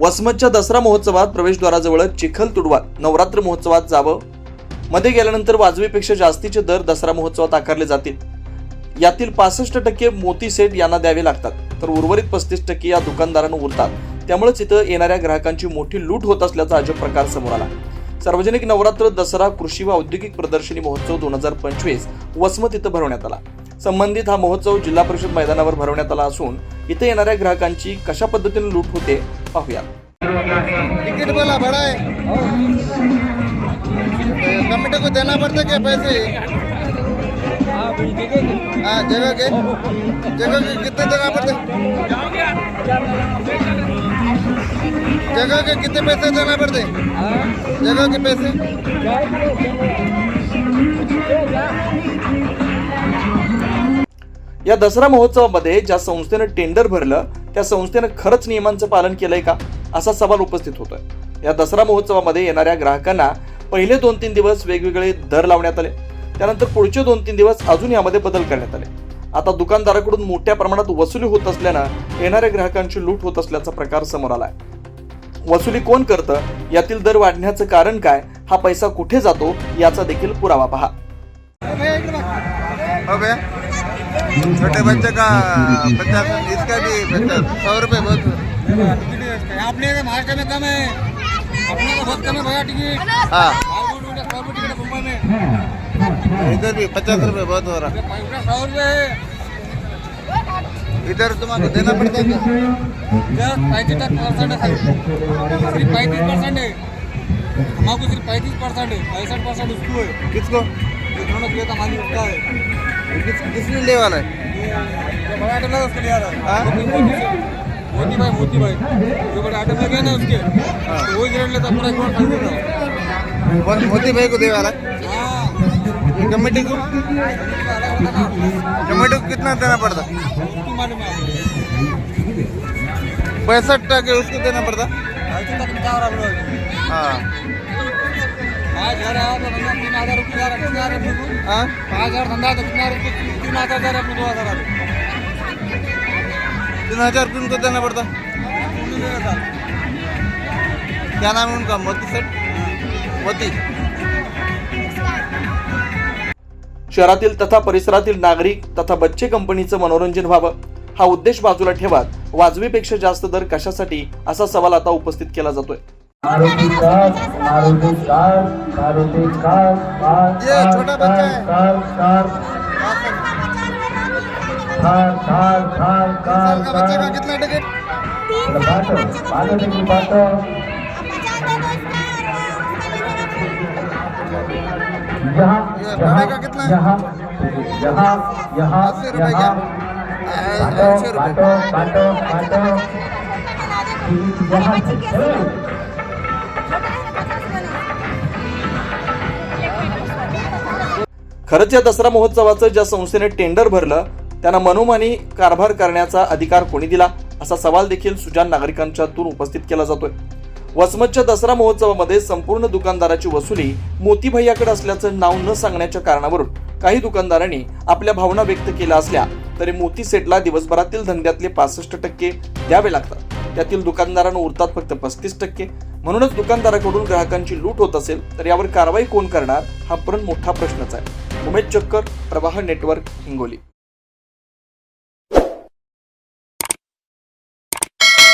वसमतच्या दसरा महोत्सवात प्रवेशद्वाराजवळ चिखल तुडवात नवरात्र महोत्सवात जावं. मध्ये गेल्यानंतर वाजवीपेक्षा जास्तीचे दर दसरा महोत्सवात आकारले जातील. यातील पासष्ट टक्के मोती सेट यांना द्यावे लागतात. तर उर्वरित पस्तीस टक्के या दुकानदारांना उरतात. त्यामुळेच इथं येणाऱ्या ग्राहकांची मोठी लूट होत असल्याचा अजब प्रकार समोर आला. सार्वजनिक नवरात्र दसरा कृषी व औद्योगिक प्रदर्शनी महोत्सव दोन हजार पंचवीस वसमत इथं भरवण्यात आला. संबंधित हा महोत्सव जिल्हा परिषद मैदानावर भरवण्यात आला असून इथे येणाऱ्या ग्राहकांची कशा पद्धतीने लूट होते पाहूया तिकीट वाला बड़ा है कमिटी को देना पड़ता है क्या पैसे? हाँ जगह के जगह के कितने देना पड़ते? जगह के कितने पैसे देना पड़ते जगह के पैसे. या दसरा महोत्सवामध्ये ज्या संस्थेनं टेंडर भरलं त्या संस्थेनं खरंच नियमांचं पालन केलंय का? असा सवाल उपस्थित होतोय. या दसरा महोत्सवामध्ये येणाऱ्या ग्राहकांना पहिले दोन तीन दिवस वेगवेगळे दर लावण्यात आले. त्यानंतर पुढचे दोन तीन दिवस अजून यामध्ये बदल करण्यात आले. आता दुकानदाराकडून मोठ्या प्रमाणात वसुली होत असल्यानं येणाऱ्या ग्राहकांची लूट होत असल्याचा प्रकार समोर आलाय. वसुली कोण करतं? यातील दर वाढण्याचं कारण काय? हा पैसा कुठे जातो? याचा देखील पुरावा पहा. छोटे बच्चे का पचास इसका भी पचास सौ रुपये बहुत आपने महाराष्ट्र में कम है। अपने को बहुत कम है भैया टिकट हाँ। मुंबई में। इधर भी पचास रुपये बहुत हो रहा। सौ रुपये है। इधर तुम्हारा देना पड़ता है पैंतीस परसेंट है सिर्फ पैंतीस परसेंट है। हमारे सिर्फ पैंतीस परसेंट है पैंसठ परसेंट उसको है। किसको? जो दोनों किया था मालिक उसका है है बड़ा आइटम लगा हाँ? मोती भाई मोती भाई जो बड़ा आइटम लगे ना उसके. वही ग्रेड लेता पूरा देता कौन मोती भाई को दे वाला कमेटी को? कितना देना पड़ता? है पैंसठ टके उसको देना पड़ता? क्या हाँ. पाँच हजार तो तीन हजार रुपये हाँ? पाँच हजार धंधा तो कितना रुपये तीन हजार तीन उनको देना पड़ता। क्या नाम है उनका मोती सेठ मोती शहरातील तथा परिसरातील नागरिक तथा बच्चे कंपनीचं मनोरंजन व्हावं. हा उद्देश बाजूला ठेवत. वाजवीपेक्षा जास्त दर कशासाठी? असा सवाल आता उपस्थित केला जातोय. Maruti car Maruti car Maruti car car car. Car car car car car car car car. Car car car car car car car यहाँ यहाँ यहाँ यहाँ यहाँ यहाँ। बाटो बाटो बाटो बाटो यहाँ। खरंच या दसरा महोत्सवाचं ज्या संस्थेने टेंडर भरलं त्यांना मनोमानी कारभार करण्याचा अधिकार कोणी दिला? असा सवाल देखील सुजान नागरिकांच्यातून उपस्थित केला जातोय. वसमतच्या दसरा महोत्सवामध्ये संपूर्ण दुकानदाराची वसुली मोती भैयाकडे असल्याचं नाव न सांगण्याच्या कारणावरून काही दुकानदारांनी आपल्या भावना व्यक्त केल्या असल्या तरी मोती सेटला दिवसभरातील धंद्यातले पासष्ट टक्के द्यावे लागतात. त्यातील दुकानदारांना उरतात फक्त पस्तीस टक्के. म्हणूनच दुकानदाराकडून ग्राहकांची लूट होत असेल तर यावर कारवाई कोण करणार? हा पण मोठा प्रश्नच आहे. उमेश चक्कर प्रवाह नेटवर्क हिंगोली.